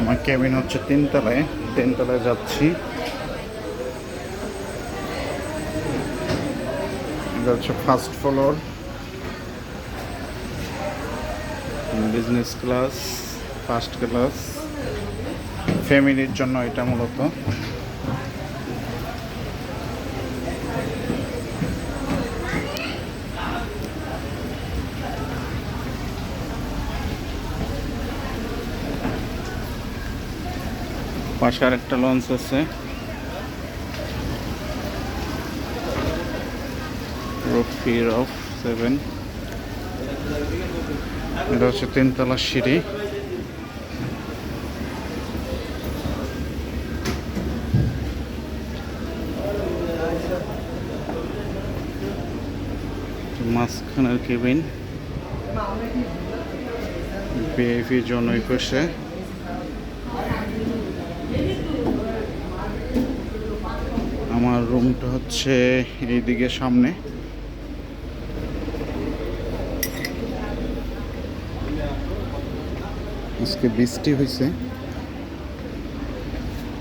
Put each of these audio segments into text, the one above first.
আমার কেবিন হচ্ছে তিনতলায়। তিনতলায় যাচ্ছি। এটা হচ্ছে first floor business class first class ফ্যামিলির জন্য এটা মূলত। পাশে আর একটা লঞ্চ আছে। রফির অফ সেভেন এটা হচ্ছে তিনতলা সিঁড়ি। মাঝখানের কেবিন। বিআইপি জন ওই পাশে আমার রুমটা হচ্ছে এইদিকে সামনে। আজকে বৃষ্টি হয়েছে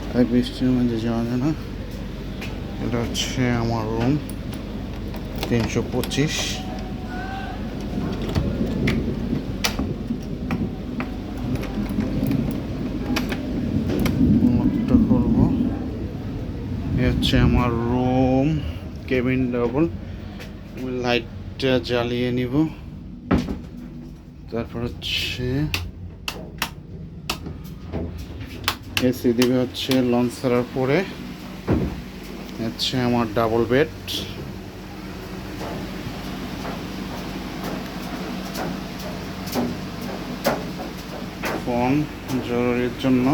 তাই বৃষ্টির মাঝে যাওয়া যায় না। এটা হচ্ছে আমার রুম, তিনশো পঁচিশ। হচ্ছে আমার রুম, কেবিন ডাবল লাইটটা জ্বালিয়ে নিব। তারপর হচ্ছে এসি দিবে হচ্ছে লঞ্চ ছাড়ার পরে হচ্ছে আমার ডাবল বেড ফোন জরুরির জন্য।